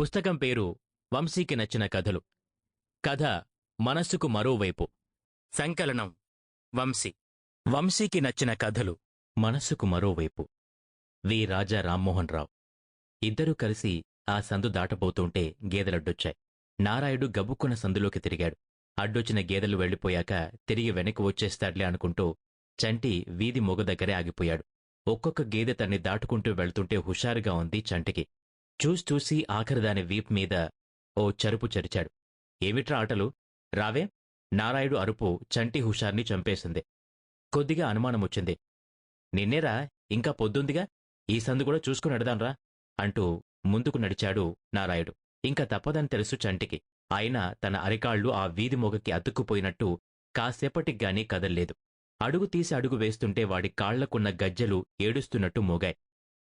పుస్తకం పేరు వంశీకి నచ్చిన కథలు. కథ మనస్సుకు మరోవైపు. సంకలనం. వంశీ. వంశీకి నచ్చిన కథలు మనస్సుకు మరోవైపు. వి. రాజా రామ్మోహన్ రావు. ఇద్దరూ కలిసి ఆ సందు దాటబోతుంటే గేదెలడ్డొచ్చాయి. నారాయుడు గబుక్కున సందులోకి తిరిగాడు. అడ్డొచ్చిన గేదెలు వెళ్ళిపోయాక తిరిగి వెనక్కి వచ్చేస్తాడ్లే అనుకుంటూ చంటి వీధి మొగ దగ్గరే ఆగిపోయాడు. ఒక్కొక్క గేదె తన్ని దాటుకుంటూ వెళ్తుంటే హుషారుగా ఉంది చంటికి. చూసి చూసి ఆఖరి దాని వీప్ మీద ఓ చరుపు చరిచాడు. ఏమిట్రా ఆటలు? రావే నారాయుడు అరుపు చంటి హుషార్ని చంపేసింది. కొద్దిగా అనుమానమొచ్చింది. నిన్నేరా ఇంకా పొద్దుందిగా? ఈ సందు కూడా చూసుకుని నడదాన్రా అంటూ ముందుకు నడిచాడు నారాయుడు. ఇంకా తప్పదని తెలుసు చంటికి. అయినా తన అరికాళ్ళు ఆ వీధి మొగకి అతుక్కుపోయినట్టు కాసేపటికి గాని కదల్లేదు. అడుగు తీసి అడుగు వేస్తుంటే వాడి కాళ్ళకున్న గజ్జెలు ఏడుస్తున్నట్టు మోగాయి.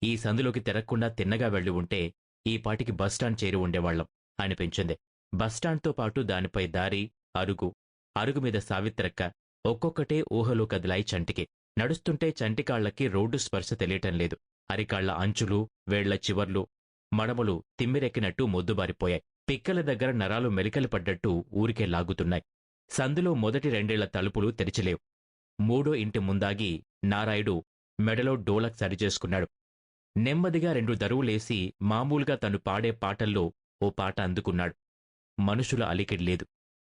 ఈ సందులోకి తిరగకుండా తిన్నగా వెళ్ళి ఉంటే ఈ పాటికి బస్టాండ్ చేరి ఉండేవాళ్ళం అనిపించింది. బస్టాండ్తో పాటు దానిపై దారి అరుగు అరుగు మీద సావిత్రక్క ఒక్కొక్కటే ఊహలో కదిలాయి చంటికి. నడుస్తుంటే చంటికాళ్ళకి రోడ్డు స్పర్శ తెలియటం లేదు. అరికాళ్ళ అంచులు వేళ్ళ చివర్లు మడమలు తిమ్మిరెక్కినట్టు మొద్దుబారిపోయాయి. పిక్కల దగ్గర నరాలు మెలికలు పడ్డట్టు ఊరికే లాగుతున్నాయి. సందులో మొదటి రెండేళ్ళ తలుపులు తెరిచిలేవు. మూడో ఇంటి ముందాగి నారాయుడు మెడలో డోలక్ సరిచేసుకున్నాడు. నెమ్మదిగా రెండు దరువులేసి మామూలుగా తను పాడే పాటల్లో ఓ పాట అందుకున్నాడు. మనుషుల అలికిడి లేదు.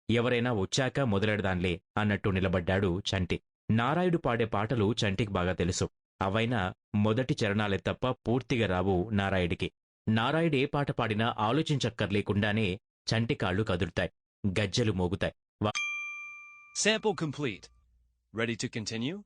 ఎవరైనా వచ్చాక మొదలెడదాన్లే అన్నట్టు నిలబడ్డాడు చంటి. నారాయుడు పాడే పాటలు చంటికి బాగా తెలుసు. అవైనా మొదటి చరణాలే తప్ప పూర్తిగా రావు నారాయుడికి. నారాయుడు ఏ పాట పాడినా ఆలోచించక్కర్లేకుండానే చంటి కాళ్ళు కదులుతాయి గజ్జెలు మోగుతాయి. Sample complete. Ready to continue?